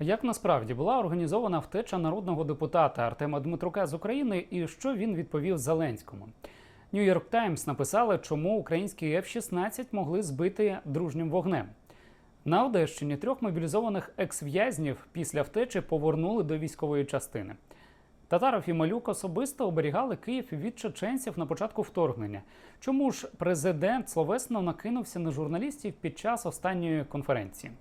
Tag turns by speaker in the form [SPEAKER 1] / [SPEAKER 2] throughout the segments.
[SPEAKER 1] Як насправді була організована втеча народного депутата Артема Дмитрука з України, і що він відповів Зеленському? York Times написали, чому українські F-16 могли збити дружнім вогнем. На Одещині трьох мобілізованих екс-в'язнів після втечі повернули до військової частини. Татаров і Малюк особисто оберігали Київ від чеченців на початку вторгнення. Чому ж президент словесно накинувся на журналістів під час останньої конференції?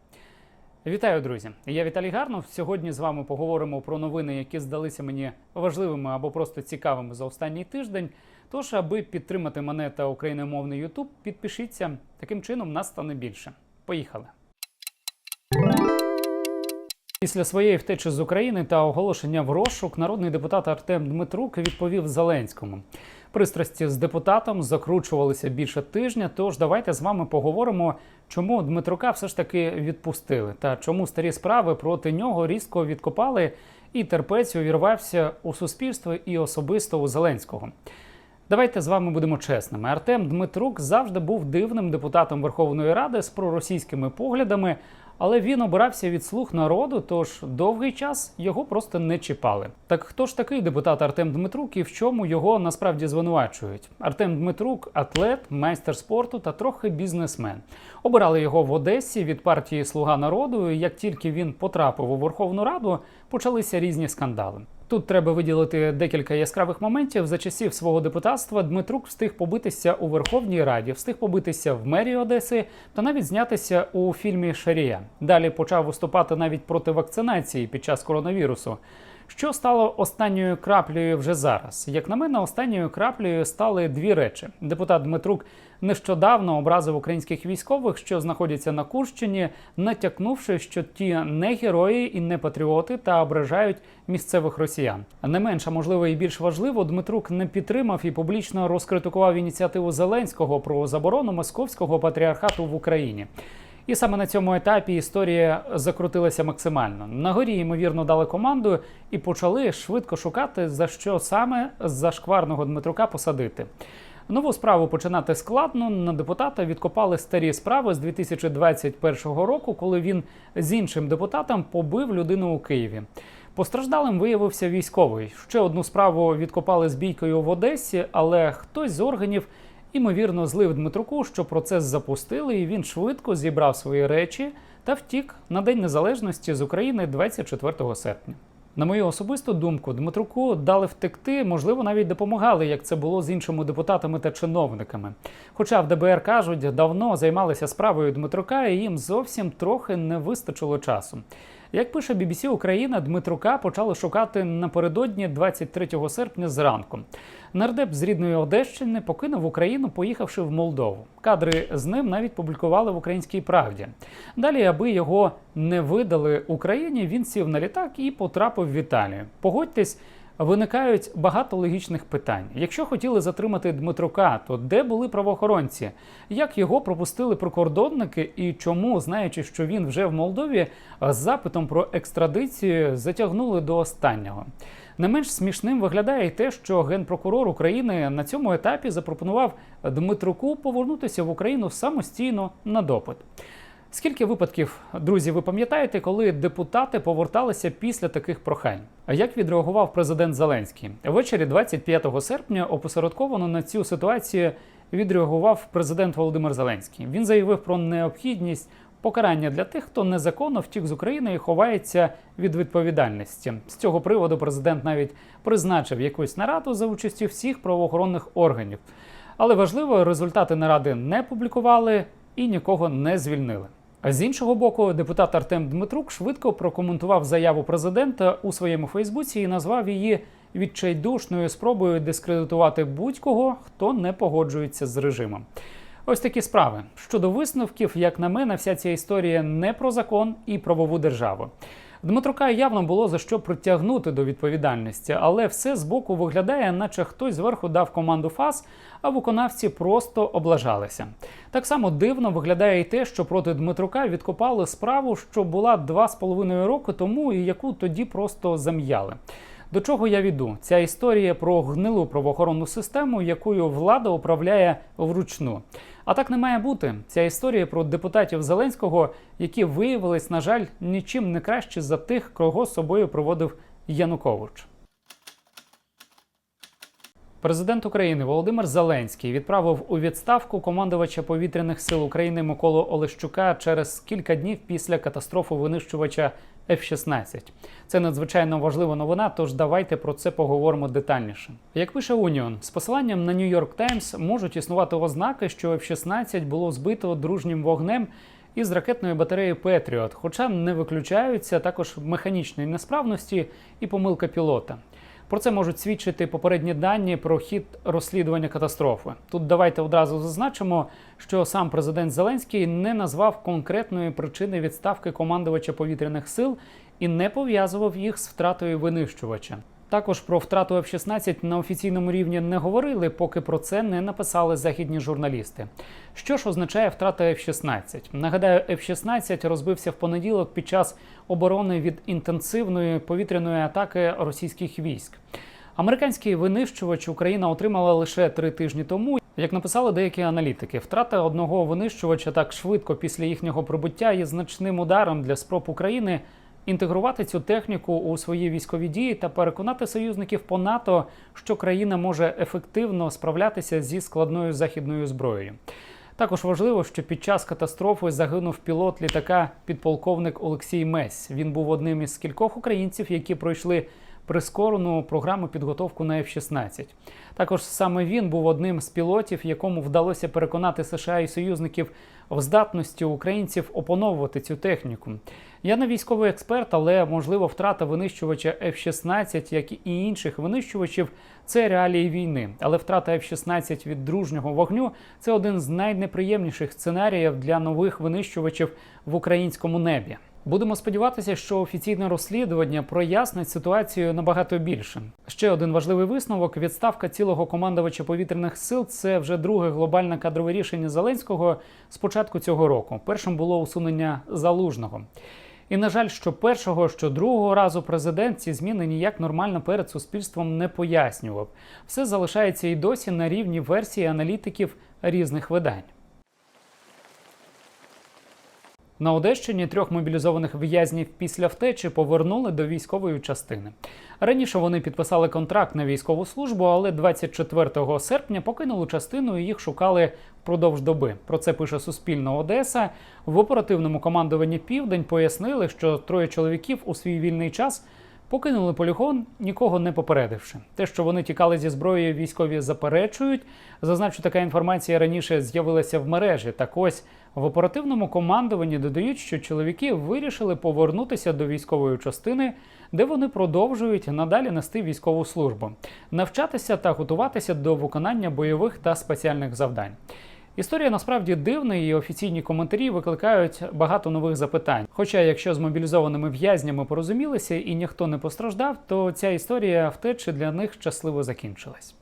[SPEAKER 1] Вітаю, друзі! Я Віталій Гарнов. Сьогодні з вами поговоримо про новини, які здалися мені важливими або просто цікавими за останній тиждень. Тож, аби підтримати мене та україномовний YouTube, підпишіться. Таким чином нас стане більше. Поїхали! Після своєї втечі з України та оголошення в розшук народний депутат Артем Дмитрук відповів Зеленському. Пристрасті з депутатом закручувалися більше тижня. Тож давайте з вами поговоримо, чому Дмитрука все ж таки відпустили, та чому старі справи проти нього різко відкопали, і терпець увірвався у суспільство і особисто у Зеленського. Давайте з вами будемо чесними. Артем Дмитрук завжди був дивним депутатом Верховної Ради з проросійськими поглядами, але він обирався від слуг народу, тож довгий час його просто не чіпали. Так хто ж такий депутат Артем Дмитрук і в чому його насправді звинувачують? Артем Дмитрук атлет, майстер спорту та трохи бізнесмен. Обирали його в Одесі від партії Слуга народу. і Як тільки він потрапив у Верховну Раду, почалися різні скандали. Тут треба виділити декілька яскравих моментів. За часів свого депутатства Дмитрук встиг побитися у Верховній Раді, встиг побитися в мерії Одеси та навіть знятися у фільмі Шарія. Далі почав виступати навіть проти вакцинації під час коронавірусу. Що стало останньою краплею вже зараз? Як на мене, останньою краплею стали дві речі. Депутат Дмитрук нещодавно образив українських військових, що знаходяться на Курщині, натякнувши, що ті не герої і не патріоти та ображають місцевих росіян. Не менше, можливо, і більш важливо, Дмитрук не підтримав і публічно розкритикував ініціативу Зеленського про заборону московського патріархату в Україні. І саме на цьому етапі історія закрутилася максимально. На горі, ймовірно, дали команду і почали швидко шукати, за що саме зашкварного Дмитрука посадити. Нову справу починати складно. На депутата відкопали старі справи з 2021 року, коли він з іншим депутатом побив людину у Києві. Постраждалим виявився військовий. Ще одну справу відкопали з бійкою в Одесі, але хтось з органів імовірно злив Дмитруку, що процес запустили, і він швидко зібрав свої речі та втік на День Незалежності з України 24 серпня. На мою особисту думку, Дмитруку дали втекти, можливо, навіть допомагали, як це було з іншими депутатами та чиновниками. Хоча в ДБР кажуть, давно займалися справою Дмитрука, і їм зовсім трохи не вистачило часу. Як пише BBC Україна, Дмитрука почали шукати напередодні 23 серпня зранку. Нардеп з рідної Одещини покинув Україну, поїхавши в Молдову. Кадри з ним навіть публікували в Українській правді. Далі, аби його не видали Україні, він сів на літак і потрапив в Італію. Погодьтесь. Виникають багато логічних питань. Якщо хотіли затримати Дмитрука, то де були правоохоронці? Як його пропустили прикордонники, і чому, знаючи, що він вже в Молдові, з запитом про екстрадицію затягнули до останнього? Не менш смішним виглядає й те, що генпрокурор України на цьому етапі запропонував Дмитруку повернутися в Україну самостійно на допит. Скільки випадків, друзі, ви пам'ятаєте, коли депутати поверталися після таких прохань? А як відреагував президент Зеленський? Ввечері 25 серпня опосередковано на цю ситуацію відреагував президент Володимир Зеленський. Він заявив про необхідність покарання для тих, хто незаконно втік з України і ховається від відповідальності. З цього приводу президент навіть призначив якусь нараду за участю всіх правоохоронних органів. Але важливо, результати наради не публікували і нікого не звільнили. А з іншого боку, депутат Артем Дмитрук швидко прокоментував заяву президента у своєму Фейсбуці і назвав її відчайдушною спробою дискредитувати будь-кого, хто не погоджується з режимом. Ось такі справи. Щодо висновків, як на мене, вся ця історія не про закон і правову державу. Дмитрука явно було за що притягнути до відповідальності, але все збоку виглядає, наче хтось зверху дав команду ФАС, а виконавці просто облажалися. Так само дивно виглядає і те, що проти Дмитрука відкопали справу, що була два з половиною роки тому, і яку тоді просто зам'яли. До чого я веду? Ця історія про гнилу правоохоронну систему, якою влада управляє вручну. А так не має бути. Ця історія про депутатів Зеленського, які виявились, на жаль, нічим не краще за тих, кого собою проводив Янукович. Президент України Володимир Зеленський відправив у відставку командувача повітряних сил України Миколу Олещука через кілька днів після катастрофи винищувача F-16. Це надзвичайно важлива новина. Тож давайте про це поговоримо детальніше. Як пише Уніон, з посиланням на Нью-Йорк Таймс можуть існувати ознаки, що F-16 було збито дружнім вогнем. Із ракетної батареї Петріот, хоча не виключаються також механічної несправності і помилка пілота. Про це можуть свідчити попередні дані про хід розслідування катастрофи. Тут давайте одразу зазначимо, що сам президент Зеленський не назвав конкретної причини відставки командувача повітряних сил і не пов'язував їх з втратою винищувача. Також про втрату F-16 на офіційному рівні не говорили, поки про це не написали західні журналісти. Що ж означає втрата F-16? Нагадаю, F-16 розбився в понеділок під час оборони від інтенсивної повітряної атаки російських військ. Американський винищувач Україна отримала лише три тижні тому. Як написали деякі аналітики, втрата одного винищувача так швидко після їхнього прибуття є значним ударом для спроб України інтегрувати цю техніку у свої військові дії та переконати союзників по НАТО, що країна може ефективно справлятися зі складною західною зброєю. Також важливо, що під час катастрофи загинув пілот літака підполковник Олексій Месь. Він був одним із кількох українців, які пройшли прискорену програму підготовку на F-16. Також саме він був одним з пілотів, якому вдалося переконати США і союзників в здатності українців опановувати цю техніку. Я не військовий експерт, але можливо втрата винищувача F-16, як і інших винищувачів, це реалії війни. Але втрата F-16 від дружнього вогню це один з найнеприємніших сценаріїв для нових винищувачів в українському небі. Будемо сподіватися, що офіційне розслідування прояснить ситуацію набагато більше. Ще один важливий висновок: відставка цілого командувача повітряних сил це вже друге глобальне кадрове рішення Зеленського з початку цього року. Першим було усунення залужного. І на жаль, що першого, що другого разу президент ці зміни ніяк нормально перед суспільством не пояснював. Все залишається і досі на рівні версії аналітиків різних видань. На Одещині трьох мобілізованих в'язнів після втечі повернули до військової частини. Раніше вони підписали контракт на військову службу, але 24 серпня покинули частину і їх шукали впродовж доби. Про це пише Суспільна Одеса. В оперативному командуванні Південь пояснили, що троє чоловіків у свій вільний час. Покинули полігон, нікого не попередивши. Те, що вони тікали зі зброєю, військові заперечують. Зазначу, така інформація раніше з'явилася в мережі. Так ось в оперативному командуванні додають, що чоловіки вирішили повернутися до військової частини, де вони продовжують надалі нести військову службу, навчатися та готуватися до виконання бойових та спеціальних завдань. Історія насправді дивна, і офіційні коментарі викликають багато нових запитань. Хоча, якщо з мобілізованими в'язнями порозумілися і ніхто не постраждав, то ця історія втечі для них щасливо закінчилась.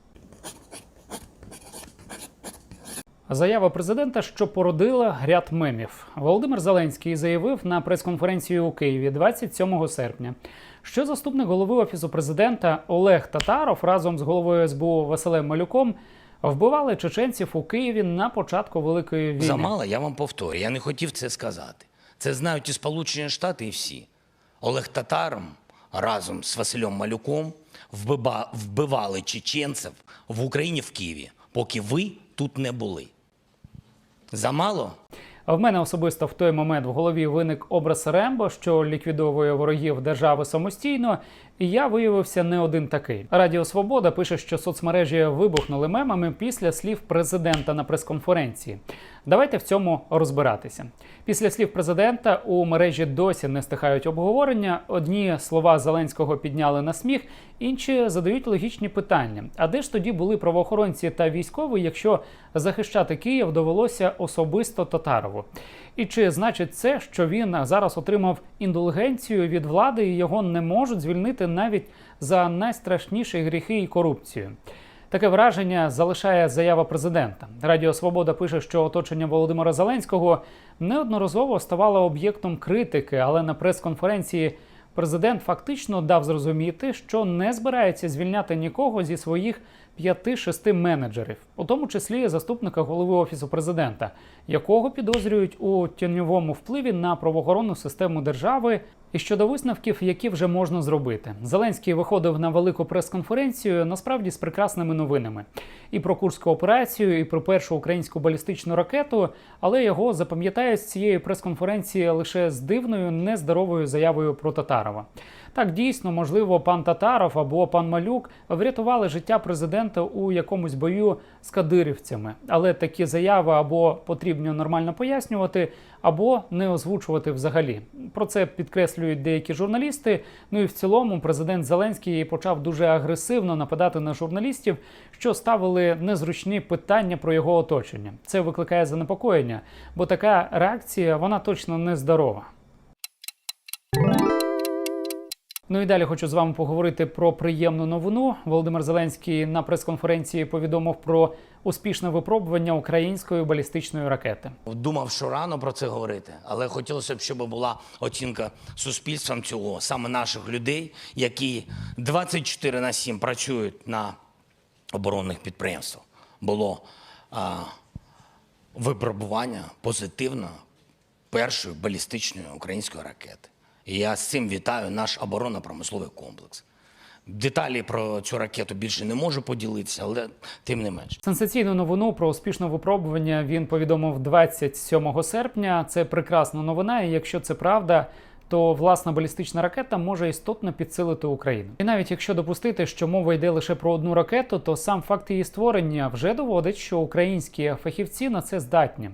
[SPEAKER 1] Заява президента, що породила ряд мемів. Володимир Зеленський заявив на прес-конференції у Києві 27 серпня, що заступник голови офісу президента Олег Татаров разом з головою СБУ Василем Малюком вбивали чеченців у Києві на початку великої війни.
[SPEAKER 2] Замало, я вам повторю. Я не хотів це сказати. Це знають і Сполучені Штати, і всі. Олег Татаром разом з Василем Малюком вбива- вбивали чеченців в Україні в Києві, поки ви тут не були. Замало?
[SPEAKER 1] В мене особисто в той момент в голові виник образ Рембо, що ліквідовує ворогів держави самостійно, і я виявився не один такий. Радіо Свобода пише, що соцмережі вибухнули мемами після слів президента на прес-конференції. Давайте в цьому розбиратися. Після слів президента у мережі досі не стихають обговорення. Одні слова Зеленського підняли на сміх, інші задають логічні питання. А де ж тоді були правоохоронці та військові, якщо захищати Київ довелося особисто Татарову? І чи значить це, що він зараз отримав індулгенцію від влади і його не можуть звільнити навіть за найстрашніші гріхи і корупцію? Таке враження залишає заява президента. Радіо Свобода пише, що оточення Володимира Зеленського неодноразово ставало об'єктом критики, але на прес-конференції президент фактично дав зрозуміти, що не збирається звільняти нікого зі своїх 5-6 менеджерів, у тому числі заступника голови офісу президента, якого підозрюють у тіньовому впливі на правоохоронну систему держави. І щодо висновків, які вже можна зробити, Зеленський виходив на велику прес-конференцію насправді з прекрасними новинами і про курську операцію, і про першу українську балістичну ракету. Але його запам'ятають з цієї прес-конференції лише з дивною нездоровою заявою про Татарова. Так дійсно, можливо, пан Татаров або пан Малюк врятували життя президента у якомусь бою з кадирівцями, але такі заяви або потрібно нормально пояснювати, або не озвучувати взагалі. Про це підкреслюють деякі журналісти. Ну і в цілому, президент Зеленський почав дуже агресивно нападати на журналістів, що ставили незручні питання про його оточення. Це викликає занепокоєння, бо така реакція вона точно не здорова. Ну і далі хочу з вами поговорити про приємну новину. Володимир Зеленський на прес-конференції повідомив про успішне випробування української балістичної ракети.
[SPEAKER 2] Думав, що рано про це говорити, але хотілося б, щоб була оцінка суспільством цього, саме наших людей, які 24 на 7 працюють на оборонних підприємствах. Було а, випробування позитивно першої балістичної української ракети. Я з цим вітаю наш оборонно-промисловий комплекс. Деталі про цю ракету більше не можу поділитися, але тим не менш.
[SPEAKER 1] Сенсаційну новину про успішне випробування він повідомив 27 серпня. Це прекрасна новина. І якщо це правда, то власна балістична ракета може істотно підсилити Україну. І навіть якщо допустити, що мова йде лише про одну ракету, то сам факт її створення вже доводить, що українські фахівці на це здатні.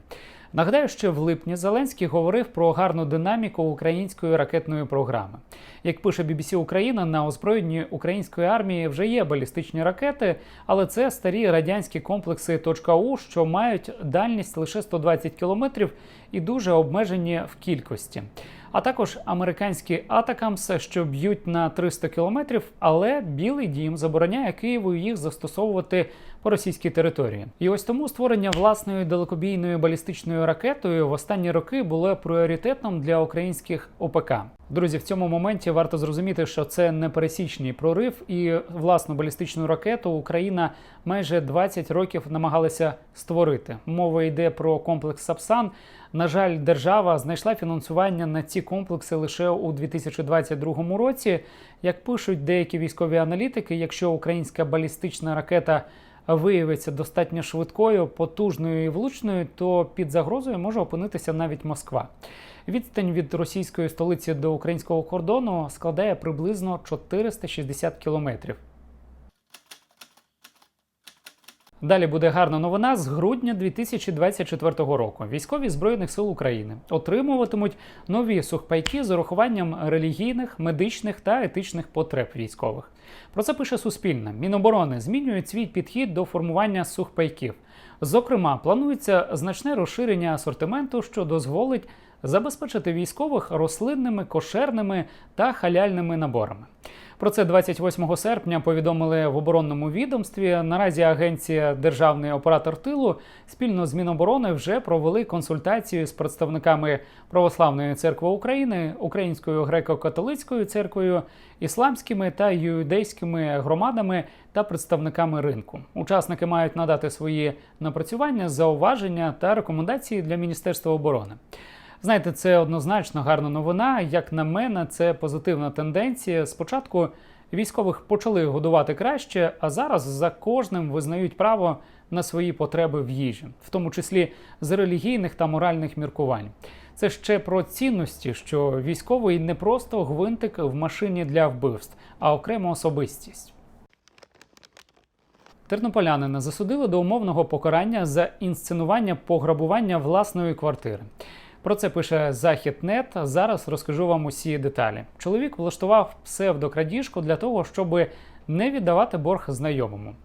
[SPEAKER 1] Нагадаю, що в липні Зеленський говорив про гарну динаміку української ракетної програми. Як пише BBC Україна, на озброєнні української армії вже є балістичні ракети, але це старі радянські комплекси .У, що мають дальність лише 120 кілометрів і дуже обмежені в кількості. А також американські Атакамс, що б'ють на 300 кілометрів, але Білий Дім забороняє Києву їх застосовувати по російській території. І ось тому створення власної далекобійної балістичної ракетою в останні роки було пріоритетом для українських ОПК. Друзі, в цьому моменті варто зрозуміти, що це не пересічний прорив, і власну балістичну ракету Україна майже 20 років намагалася створити. Мова йде про комплекс Сапсан. На жаль, держава знайшла фінансування на ці комплекси лише у 2022 році. Як пишуть деякі військові аналітики, якщо українська балістична ракета виявиться достатньо швидкою, потужною і влучною, то під загрозою може опинитися навіть Москва. Відстань від російської столиці до українського кордону складає приблизно 460 кілометрів. Далі буде гарна новина з грудня 2024 року. Військові збройних сил України отримуватимуть нові сухпайки з урахуванням релігійних, медичних та етичних потреб військових. Про це пише Суспільне. Міноборони змінюють свій підхід до формування сухпайків. Зокрема, планується значне розширення асортименту, що дозволить забезпечити військових рослинними, кошерними та халяльними наборами. Про це 28 серпня повідомили в оборонному відомстві. Наразі агенція Державний оператор тилу спільно з Міноборони вже провели консультацію з представниками Православної церкви України, Українською греко-католицькою церквою, ісламськими та юдейськими громадами та представниками ринку. Учасники мають надати свої напрацювання, зауваження та рекомендації для Міністерства оборони. Знаєте, це однозначно гарна новина. Як на мене, це позитивна тенденція. Спочатку військових почали годувати краще, а зараз за кожним визнають право на свої потреби в їжі, в тому числі з релігійних та моральних міркувань. Це ще про цінності, що військовий не просто гвинтик в машині для вбивств, а окрема особистість. Тернополянина засудили до умовного покарання за інсценування пограбування власної квартири. Про це пише Західнет. Зараз розкажу вам усі деталі. Чоловік влаштував псевдокрадіжку для того, щоб не віддавати борг знайомому.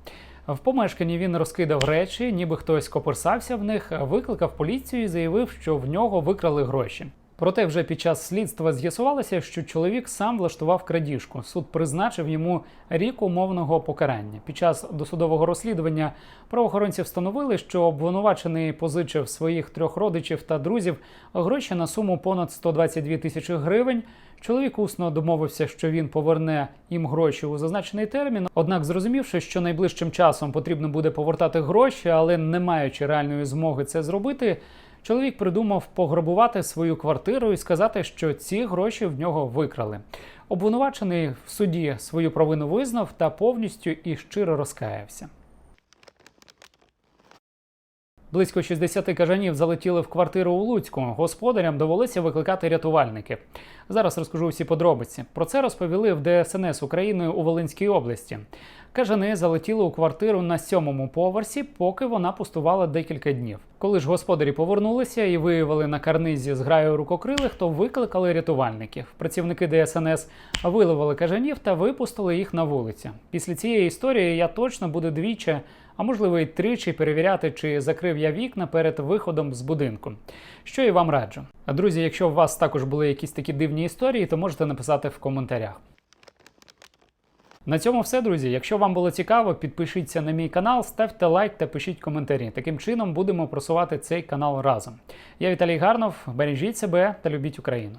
[SPEAKER 1] В помешканні він розкидав речі, ніби хтось коперсався в них, викликав поліцію і заявив, що в нього викрали гроші. Проте вже під час слідства з'ясувалося, що чоловік сам влаштував крадіжку. Суд призначив йому рік умовного покарання. Під час досудового розслідування правоохоронці встановили, що обвинувачений позичив своїх трьох родичів та друзів гроші на суму понад 122 тисячі гривень. Чоловік усно домовився, що він поверне їм гроші у зазначений термін. Однак, зрозумівши, що найближчим часом потрібно буде повертати гроші, але не маючи реальної змоги це зробити, чоловік придумав пограбувати свою квартиру і сказати, що ці гроші в нього викрали. Обвинувачений в суді свою провину визнав та повністю і щиро розкаявся. Близько 60 кажанів залетіли в квартиру у Луцьку. Господарям довелося викликати рятувальники. Зараз розкажу всі подробиці. Про це розповіли в ДСНС України у Волинській області. Кажани залетіли у квартиру на сьомому поверсі, поки вона пустувала декілька днів. Коли ж господарі повернулися і виявили на карнизі зграю рукокрилих, то викликали рятувальників. Працівники ДСНС виловили кажанів та випустили їх на вулицю. Після цієї історії я точно буду двічі, а можливо й тричі перевіряти, чи закрив я вікна перед виходом з будинку. Що і вам раджу. Друзі, якщо у вас також були якісь такі дивні історії, то можете написати в коментарях. На цьому все, друзі. Якщо вам було цікаво, підпишіться на мій канал, ставте лайк та пишіть коментарі. Таким чином будемо просувати цей канал разом. Я Віталій Гарнов. Бережіть себе та любіть Україну.